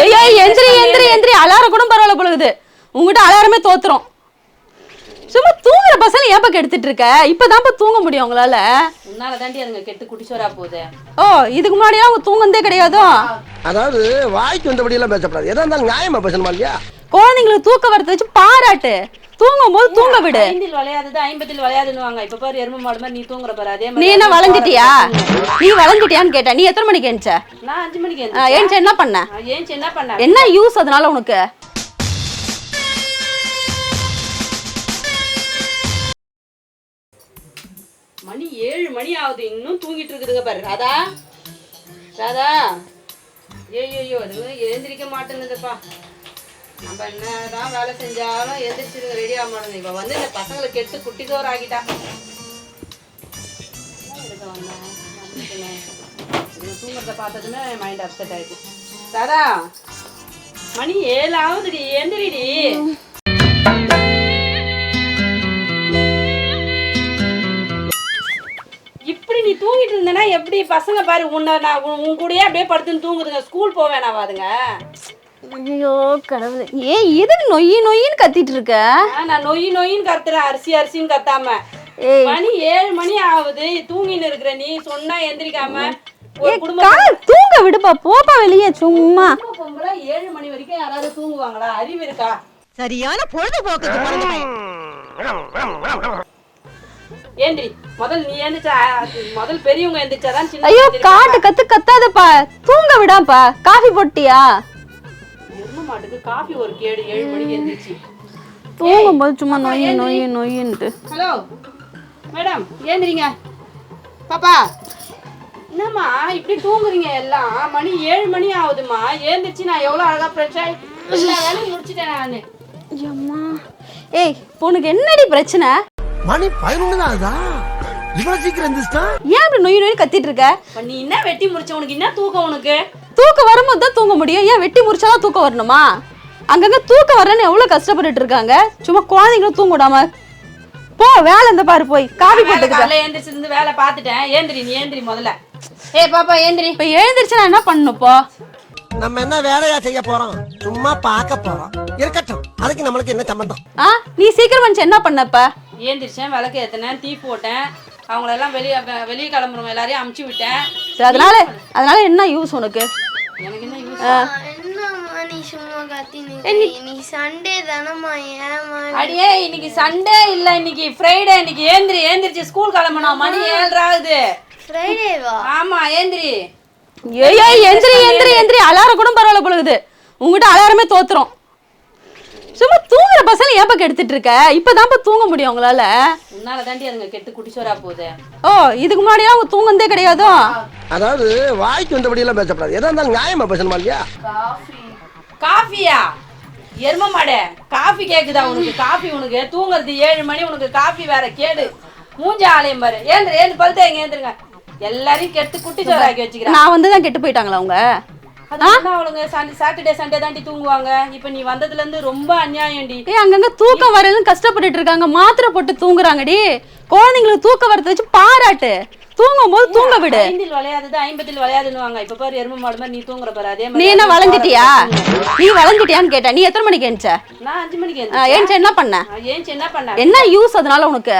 ஏய் ஏய் எந்திரி எந்திரி எந்திரி. அலாரம் கூட பரவாயில்ல பொழுது உங்ககிட்ட அலாரமே தோத்துரும். சும்மா தூங்குற பசங்க ஏப்பா கெடுத்துட்டு இருக்க? இப்பதான்ப்பா தூங்க முடியும் உங்களால. உன்னால தாண்டி அதுங்க கெட்டு குட்டிச்சோரா போகுது. ஓ இதுக்கு முன்னாடியே அவங்க தூங்குனதே கிடையாதோ? அதாவது வாய்க்கு வந்தபடி எல்லாம் பேசப்படாது. எதா இருந்தாலும் நியாயமா பேசணுமா இல்லையா? குழந்தைங்களுக்கு தூக்க வரத வச்சு பாராட்டு. தூங்கும் போது தூங்க விடு. ஐந்தில் விளையாதது ஐம்பத்தில் விளையாதுன்னுவாங்க. இப்ப பாரு எருமை மாடு மாதிரி நீ தூங்குற பாரு அதே நீ என்ன வளைஞ்சிட்டியா. நீ வளைஞ்சிட்டியான்னு கேட்ட நீ எத்தனை மணிக்கு எழுந்துச்ச நான் அஞ்சு மணிக்கு. எழுந்துச்சு என்ன பண்ண? ஏஞ்சி என்ன பண்ண? என்ன யூஸ் அதனால உனக்கு? மணி ஏழு மணி ஆகுது. இன்னும் தூங்கிட்டு இருக்குதுங்க பாரு ராதா. ராதா. ஐயோ அது எழுந்திரிக்க மாட்டேங்குதுப்பா. நம்ம என்னதான் வேலை செஞ்சாலும் எந்திரிச்சிருங்க ரெடி ஆக மாட்டேங்குது. இப்போ வந்து இந்த பசங்களை கெட்டு குட்டி சோறு ஆகிட்டா தூங்குறத பார்த்ததுமே மைண்ட் அப்செட் ஆயிடுச்சு. ராதா மணி ஏழு ஆகுதுடி எந்திரிடி. இப்படி நீ தூங்கிட்டு இருந்தனா எப்படி பசங்க பாரு உன்னை நான் உன் கூடயே அப்படியே படுத்துன்னு தூங்குதுங்க. ஸ்கூல் போக வேணாவாதுங்க ஐயோ கடவுளே. ஏன் எதுக்கு நொய்யி நொய்யின்னு கத்திட்டு இருக்க? நான் நொய் நொயின்னு கத்துறேன். அரிசி அரிசின்னு கத்தாம. ஏய். மணி ஏழு மணி ஆகுது. தூங்கின்னு இருக்கிற நீ சொன்னா எந்திரிக்காம தூங்க விடுப்பா. போப்பா வெளியே சும்மா. ஏழு மணி வரைக்கும் யாராவது தூங்குவாங்களா? அறிவு இருக்கா? சரியான பொழுதுபோக்கு. ஏந்திரி. முதல் நீ எந்திரிச்சா அது முதல் பெரியவங்க எந்திரிச்சாதான் சின்ன ஐயோ. காட்டு கத்து கத்தாதப்பா. தூங்க விடாப்பா காஃபி போட்டியா? மாட்டுக்கு காஃபி ஒரு கேடு ஏழு மணிக்கு எந்திரிச்சு. தூங்கும் போது சும்மா நொய்யி நொய்யி நொய்யின்ட்டு ஹலோ மேடம் ஏந்திரிங்க. பாப்பா என்னம்மா இப்படி தூங்குறீங்க எல்லாம்? மணி ஏழு மணி ஆகுதுமா ஏந்திரிச்சு நான் எவ்வளோ அழகா ஃப்ரெஷ்ஷாக எல்லா வேலையும் முடிச்சிட்டேன் நான். அம்மா. ஏய் உனக்கு என்னடி பிரச்சனை? மணி பதினொன்று தான் ஆகுதா? சீக்கிரம் ஏன் இப்படி நொய் நொய் கத்திட்டு இருக்க? நீ என்ன வெட்டி முடிச்ச? உனக்கு என்ன தூக்கம் உனக்கு? தூக்கம் வரும்போது தான் தூங்க முடியும். ஏன் வெட்டி முடிச்சாதான் தூக்கம் வரணுமா? அங்கங்க தூக்கம் வரலன்னு எவ்வளவு கஷ்டப்பட்டுட்டு இருக்காங்க? சும்மா குழந்தைங்களும் தூங்க விடாம. போ வேலை இந்த பாரு போய். காபி வேலை போட்டுக்க காலைல ஏந்திரிச்சு இருந்து வேலை பார்த்துட்டேன். ஏந்திரி நீ ஏந்திரி முதல்ல. ஏய் பாப்பா ஏந்திரி. இப்ப எழுந்திருச்சு நான் என்ன பண்ணணும் இப்போ நம்ம என்ன வேலையா செய்ய போறோம்? சும்மா பார்க்க போறோம். இருக்கட்டும். அதுக்கு நம்மளுக்கு என்ன சம்பந்தம்? ஆ நீ சீக்கிரம் வந்து என்ன பண்ணப்ப ஏந்திரிச்சேன் விளக்கு ஏற்றினேன் தீ போட்டேன். அவங்களெல்லாம் வெளியே வெளியே கிளம்புறவங்க எல்லாரையும் அமுச்சு விட்டேன். சரி அதனால அதனால என்ன யூஸ் உனக்கு? அடியே இன்னைக்கு சண்டே இல்ல இன்னைக்கு ஃப்ரைடே இன்னைக்கு ஏந்திரி ஏந்திரிச்சு ஸ்கூல் கிளம்பணும் மணி ஏழரை ஆகுது ஃப்ரைடேவா ஆமா ஏந்திரி. ஏய் ஏய் எந்திரி எந்திரி எந்திரி அலாரம் கூட பரவாயில்ல பொழுது உங்ககிட்ட அலாரமே தோத்துரும். சும்மா தூங்குற பசங்க ஏப்பா கெடுத்துட்டு இருக்க? இப்பதான்ப்பா தூங்க முடியும் உங்களால. உன்னால தாண்டி அதுங்க கெட்டு குட்டிச்சோரா போகுது. ஓ இதுக்கு முன்னாடியே அவங்க தூங்குனதே கிடையாதோ? அதாவது வாய்க்கு வந்தபடி எல்லாம் பேசப்படாது. எதா இருந்தாலும் நியாயமா பேசணுமா இல்லையா? காஃபியா? எரும மாடே. காஃபி கேக்குதா உனக்கு? காஃபி உனக்கு. தூங்குறது ஏழு மணி உனக்கு காஃபி வேற கேடு. மூஞ்ச ஆலயம் பாரு. ஏந்திரு ஏந்து பழுத்த எங்க ஏந்திருங்க எல்லாரையும் கெட்டு குட்டிச்சோராக்கி வச்சுக்கிறேன் நான் வந்து தான் கெட்டு போயிட்டாங்களா அவங்க? அவளுங்க சண்டே சாட்டர்டே சண்டே தாண்டி தூங்குவாங்க. இப்ப நீ வந்ததுல இருந்து ரொம்ப அநியாயம்டி. ஏய் அங்கங்க தூக்கம் வரலன்னு கஷ்டப்பட்டுட்டு இருக்காங்க. மாத்திரை போட்டு தூங்குறாங்கடி. குழந்தைங்களுக்கு தூக்கம் வரத வச்சு பாராட்டு. தூங்கும் போது தூங்க விடு. ஐந்தில் விளையாதது ஐம்பத்தில் விளையாதுன்னுவாங்க. இப்ப பாரு எரும மாடு மாதிரி நீ தூங்குற பாரு அதே நீ என்ன வளைஞ்சிட்டியா நீ வளைஞ்சிட்டியான்னு கேட்ட நீ எத்தனை மணிக்கு எழுந்துச்ச நான் அஞ்சு மணிக்கு என்ன பண்ண? என்ன பண்ண? என்ன யூஸ் அதனால உனக்கு?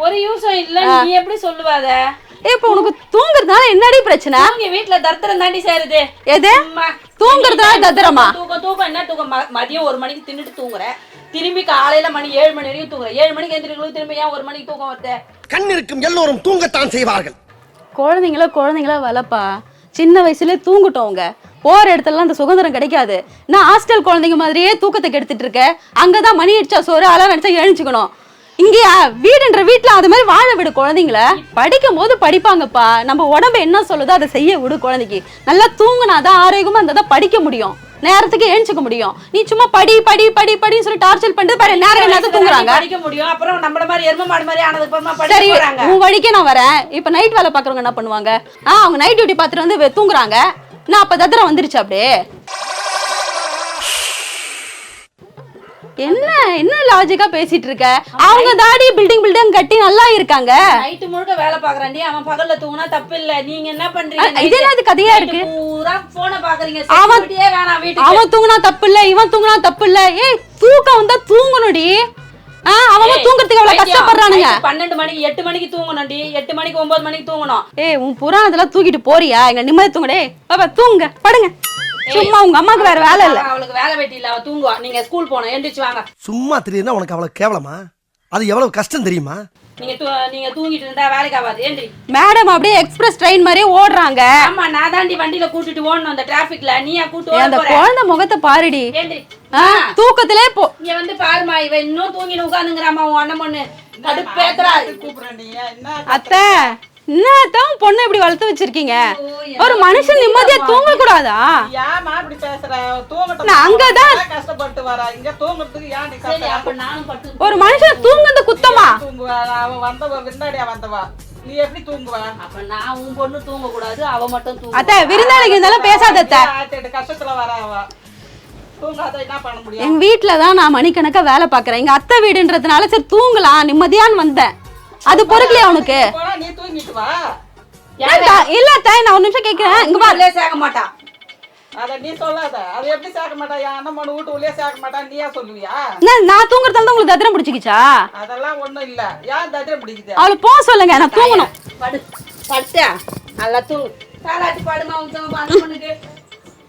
ஒரு யூஸும் இல்ல நீ எப்படி சொல்லுவாத? ஏய் இப்போ உனக்கு தூங்குறதுனால என்னடி பிரச்சனை? தூங்கி வீட்டுல தர்த்தரம் தாண்டி சேருது. எது? தூங்குறதுனால தத்திரமா? தூக்கம் தூக்கம் என்ன தூக்கம் ம- மதியம் ஒரு மணிக்கு தின்னுட்டு தூங்குற. திரும்பி காலையில மணி ஏழு மணி வரைக்கும் தூங்குற. ஏழு மணிக்கு எந்திரிக்கணும் திரும்பி ஏன் ஒரு மணிக்கு தூக்கம் வருது கண் இருக்கும் எல்லோரும் தூங்கத்தான் செய்வார்கள். குழந்தைங்கள குழந்தைங்களா வளப்பா. சின்ன வயசுலயே தூங்கட்டும் அவங்க. போற இடத்துலலாம் அந்த சுதந்திரம் கிடைக்காது. நான் ஹாஸ்டல் குழந்தைங்க மாதிரியே தூக்கத்தை கெடுத்துட்டு இருக்க. அங்கதான் மணி அடிச்சா சோறு அலாரம் அடிச்சா எழுஞ்சுக்கணும் இங்கேயா? வீடுன்ற வீட்டுல அது மாதிரி வாழ விடு குழந்தைங்கள. படிக்கும் போது படிப்பாங்கப்பா. நம்ம உடம்பு என்ன சொல்லுதோ அதை செய்ய விடு குழந்தைக்கு. நல்லா தூங்குனாதான் ஆரோக்கியமா இருந்தா தான் படிக்க முடியும். நேரத்துக்கு எழுஞ்சுக்க முடியும். நீ சும்மா படி படி படி படின்னு சொல்லி டார்ச்சர் பண்ணிட்டு பாரு நேரம் எல்லாத்தையும் தூங்குறாங்க. படிக்க முடியும். அப்புறம் நம்மள மாதிரி எரும மாடு மாதிரி ஆனதுக்கு அப்புறமா சரி உன் வழிக்கே நான் வரேன். இப்ப நைட் வேலை பாக்குறவங்க என்ன பண்ணுவாங்க? ஆ அவங்க நைட் டியூட்டி பார்த்துட்டு வந்து தூங்குறாங்க. நான் அப்ப தத்திரம் வந்துருச்சு அப்படியே. என்ன என்ன லாஜிக்கா பேசிட்டு இருக்க அவங்க தாடி பில்டிங் பில்டிங் கட்டி நல்லா இருக்காங்க. நைட்டு முழுக்க வேலை பாக்குறாண்டி அவன் பகல்ல தூங்கினா தப்பு இல்ல. நீங்க என்ன பண்றீங்க? இது என்னது கதையா இருக்கு? பூரா போன பாக்குறீங்க அவன்- வேணாம் வீட்டுக்கு. அவன் தூங்குனா தப்பு இல்ல இவன் தூங்குனா தப்பு இல்ல. ஏய் தூக்கம் வந்தா தூங்கணும்டி. அவன் தூங்குறதுக்கு பைத்தியம், கஷ்டப்படுறானுங்க. பன்னெண்டு மணிக்கு எட்டு மணிக்கு தூங்கணும்டி. எட்டு மணிக்கு ஒன்பது மணிக்கு தூங்கணும். ஏய் உன் புராணத்தெல்லாம் தூக்கிட்டு போறியா? எங்க நிம்மதி தூங்குடே. பாப்பா தூங்குங்க படுங்க. சும்மா உங்க அம்மாக்கு வேற வேலை இல்ல. அவளுக்கு வேலை வெட்டி இல்ல அவ தூங்குவா. நீங்க ஸ்கூல் போனோம் எந்திரிச்சு வாங்க. சும்மா தெரியுதுன்னா உனக்கு அவ்வளவு கேவலமா? அது எவ்வளவு கஷ்டம் தெரியுமா? நீங்க நீங்க தூங்கிட்டு இருந்தா வேலைக்கு ஆகாது. ஏந்திரி. மேடம் அப்படியே எக்ஸ்பிரஸ் ட்ரெயின் மாதிரியே ஓடுறாங்க. ஆமா நான் தாண்டி வண்டியில கூட்டிட்டு ஓடணும் அந்த டிராபிக்ல நீயா கூட்டு ஓட அந்த குழந்தை முகத்தை பாருடி. தூக்கத்திலே போ. இங்க வந்து பாருமா இவ இன்னும் தூங்கிட்டு உட்காந்துங்கிறாமா உன் அண்ணன் பொண்ணு. கடுப்பேத்துறா அத்தை. என்னத்தான் பொண்ணு இப்படி வளர்த்து வச்சிருக்கீங்க? ஒரு மனுஷன் நிம்மதியா தூங்க கூடாதா ஏம்மா இப்படி பேசுற? தூங்கட்டும். நான் அங்கதான் கஷ்டப்பட்டு வரா. இங்க தூங்குறதுக்கு ஏன் நீ சரி கஷ்டம் அப்ப நானும் பட்டு ஒரு மனுஷன் தூங்குறது குத்தமா? தூங்குவா? அவ வந்தவ விருந்தாடியா வந்தவா? நீ எப்படி தூங்குவா? அப்ப நான் உன் பொண்ணு தூங்க கூடாது அவ மட்டும் தூங்க அத்தை விருந்தாளிக்கு இருந்தாலும் பேசாத அத்தை. ஆத்திட்டு கஷ்டத்துல வரா அவ. தூங்காத என்ன பண்ண முடியும்? எங்க வீட்ல தான் நான் மணிக்கணக்கா வேலை பாக்குறேன் எங்க அத்தை வீடுன்றதுனால சரி தூங்கலாம். நிம்மதியான்னு வந்தேன். அது பொறுக்கலையா அவனுக்கு போனா நீ தூங்கிட்டு வா? இல்ல அத்தை நான் ஒரு நிமிஷம் கேக்குறேன். இங்க பாரு. உள்ளே சேர்க்க மாட்டா. அத நீ சொல்லாத. அது எப்படி சேர்க்க மாட்டா? என் அண்ணன் வீட்டு உள்ளே சேர்க்க மாட்டா நீயா சொல்லுவியா? என்ன, நான் தூங்குறதால உங்களுக்கு தத்திரம் பிடிச்சிக்கிச்சா? அதெல்லாம் ஒண்ணும் இல்ல. ஏன் தத்திரம் பிடிக்குது? அவளை போக சொல்லுங்க நான் தூங்கணும். படு படுத்தா. நல்லா தூங்கு. தாலாட்டி பாடுமா உன் பொண்ணுக்கு?